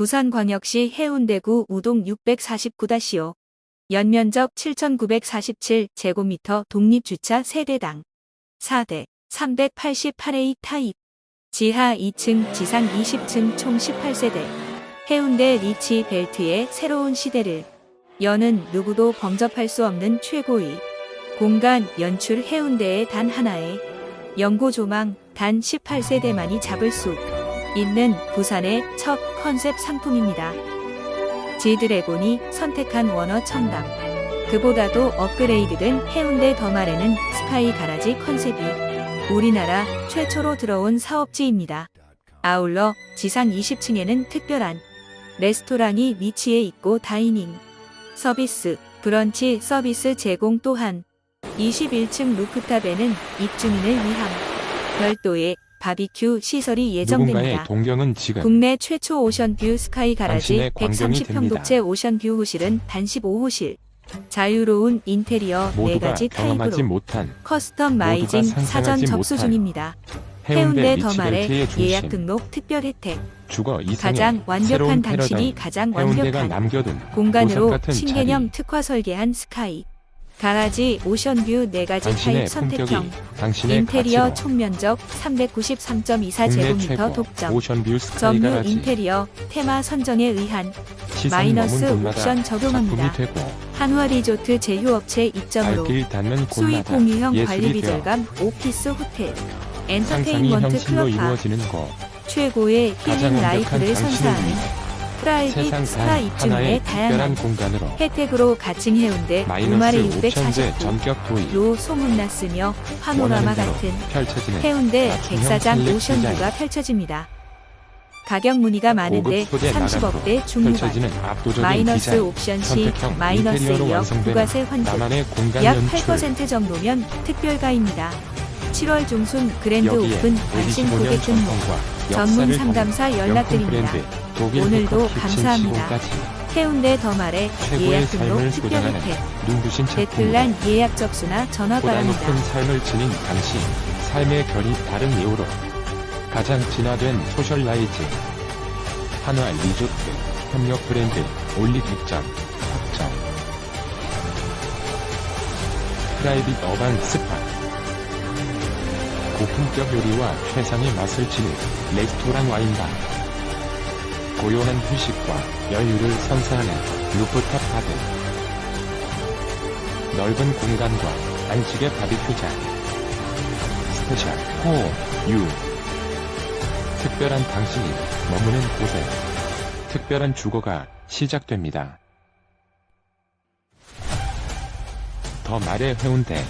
부산광역시 해운대구 우동 649-5 연면적 7,947제곱미터 독립주차 세대당 4대 388A 타입. 지하 2층 지상 20층 총 18세대. 해운대 리치 벨트의 새로운 시대를. 여는 누구도 범접할 수 없는 최고의 공간 연출 해운대의 단 하나의 연고 조망 단 18세대만이 잡을 수 있는 부산의 첫 컨셉 상품입니다. 지드래곤이 선택한 원어 첨담. 그보다도 업그레이드된 해운대 더말에는 스카이 가라지 컨셉이 우리나라 최초로 들어온 사업지입니다. 아울러 지상 20층에는 특별한 레스토랑이 위치해 있고 다이닝, 서비스, 브런치 서비스 제공 또한 21층 루프탑에는 입주민을 위한 별도의 바비큐 시설이 예정됩니다. 동경은 지금 국내 최초 오션뷰 스카이 가라지 당신의 광경이 130평 독채 오션뷰 호실은 단 15호실. 자유로운 인테리어 모두가 4가지 경험하지 타입으로 못한 커스텀 마이징 모두가 사전 상상하지 접수 못할 중입니다. 해운대 해운대 더말의 중심 예약 등록 특별 혜택. 주거 이상의 가장 완벽한 새로운 당신이 패러다임 가장 해운대가 완벽한 남겨둔 공간으로 보석 같은 신개념. 특화 설계한 스카이. 가라지 오션뷰 4가지 당신의 타입 선택형. 인테리어 가치로 총면적 국내 393.24제곱미터 최고 독점. 오션뷰 가라지 인테리어 테마 선정에 의한 마이너스 옵션 적용합니다. 한화 리조트 제휴업체 입점으로 수익 곳마다 공유형 관리 예술이 되어 비절감 오피스 호텔 엔터테인먼트 곳 최고의 힐링 라이프를 선사하는 프라이빗 입주민의 하나의 다양한 공간으로 혜택으로 가칭 해운대 마이너스 우마리 5천제 649로 전격 도입 소문났으며 파노라마 같은 펼쳐지는 해운대 셀렉 오션뷰가. 펼쳐집니다. 가격 문의가 많은데 고급 소재 30억대 중후반 마이너스 옵션 시 마이너스 인테리어로 1억 완성되는 부가세 환급 약 연출 8% 정도면 특별가입니다. 7월 중순 그랜드 오픈 관심 55년 고객 등록 전문 상담사 연락드립니다. 오늘도 감사합니다. 해운대 더말의 최고의 예약 등록 삶을 특별 보장하는 혜택 눈부신 작품 배틀란 예약 접수나 전화 보다 바랍니다. 높은 삶을 지닌 당신 삶의 결이 다른 이유로 가장 진화된 소셜라이즈 한화 리조트 협력 브랜드 입점 확정 프라이빗 어반 스파 고품격 요리와 최상의 맛을 지닌 레스토랑 와인바 고요한 휴식과 여유를 선사하는 루프탑 가든 넓은 공간과 안식의 바비큐장 스페셜 호유. 특별한 당신이 머무는 곳에 특별한 주거가 시작됩니다. 더 말의 해운대